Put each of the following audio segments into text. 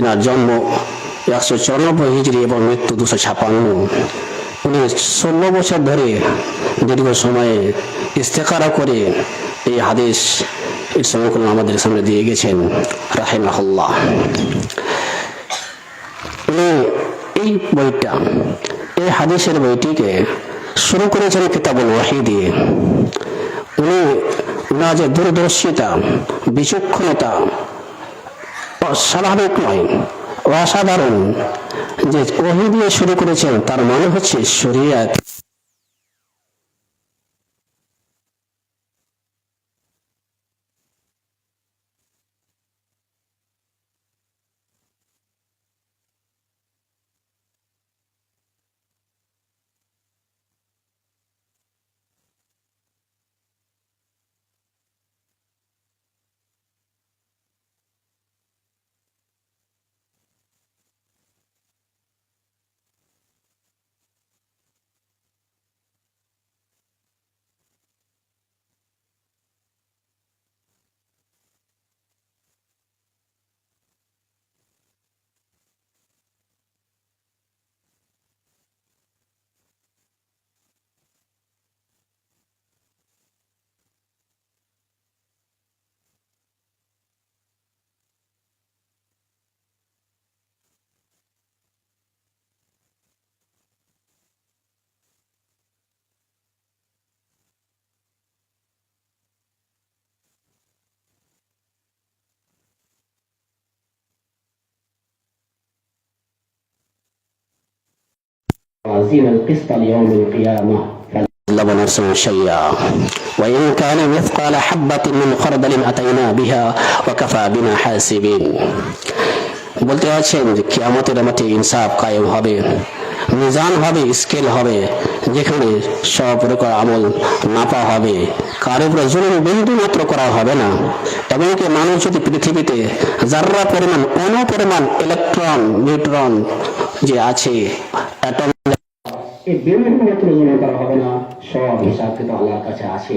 যিনার জন্ম একশো চুরানব্বই হিজড়ি এবং মৃত্যু দুশো ছাপান্ন। উনি ষোলো বছর ধরে দীর্ঘ সময়ে ইস্তেকারা করে এই হাদিস এর সংকলন আমাদের সামনে দিয়ে গেছেন, রাহেমাহুল্লাহ। এই বইটা, এই হাদিসের বইটিকে শুরু করেছেন কিতাবুল ওয়াহি দিয়ে উনি ওনার যে দূরদর্শিতা, বিচক্ষণতা স্বাভাবিক নয় অসাধারণ। যে ওহি দিয়ে শুরু করেছেন তার মানে হচ্ছে শরিয়াত عظيم القسط ليوم القيامة فلا نفس شيئا وإن كان مثقال حبة من خردل أتينا بها وكفى بنا حاسبين বলতে আছেন যে কিয়ামতের মাঠে ইনসাফ কায়েম হবে মিজান হবে স্কেল হবে যেখানে সব প্রকার আমল নাপা হবে কারো উপরে জুলুম বিন্দু মাত্র করা হবে না এমনকি মানুষ যদি পৃথিবীতে যার্রা পরিমাণ কোন পরিমাণ ইলেকট্রন নিউট্রন যে আছে অ্যাটম এই বিন্দু মাত্র জুলুম করা হবে না সব হিসাব কিন্তু আল্লাহর কাছে আছে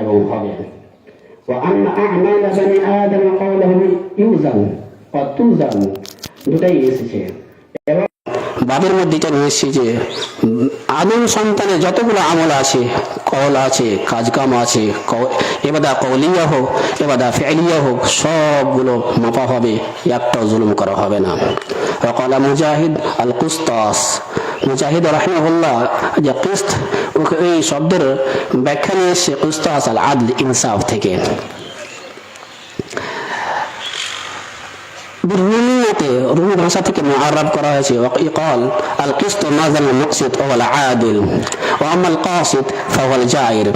এবং হবে وأن أعمال بني آدم قولهم يوزن وتوزن দুটাই এসেছে এবং বাবের মধ্যে এটা এসেছে যে আদম সন্তানের যতগুলো আমল আছে কল আছে, কাজকাম আছে এবাদা কৌলিয়া হোক, এবাদা ফেলিয়া হোক, সবগুলো মাপা হবে, একটাও জুলুম করা হবে না। ওকালা মুজাহিদ আল কুস্তাস মুজাহিদ রাহিমাহুল্লাহ যে কিস্ত এই শব্দের ব্যাখ্যা নিয়ে এসছে কুস্তাস আল আদল ইনসাফ থেকে। بالرومية رومي ভাষা থেকে মুআররাব করা হয়েছে ويقال القسط نازل المقسط هو العادل واما القاسط فهو الجائر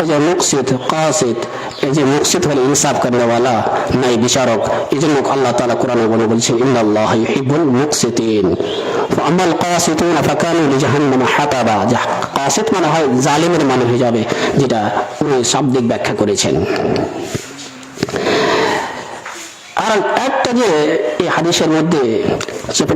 এই যে মুকসিত কাসিত এই যে মুকসিত হলে ইনসাফ করনে वाला নাই বিচারক এই জন্য আল্লাহ তাআলা কোরআনে বলে বলছেন ইন্নাল্লাহ ইউহিব্বুল মুকসিতিন فاما القاسطون فكانوا لجهنم حطبا যা কাসিত মানে হয় জালিমের মানে হয়ে যাবে যেটা উনি শাব্দিক ব্যাখ্যা করেছেন আর একটা যে এই হাদিসের মধ্যে সেটা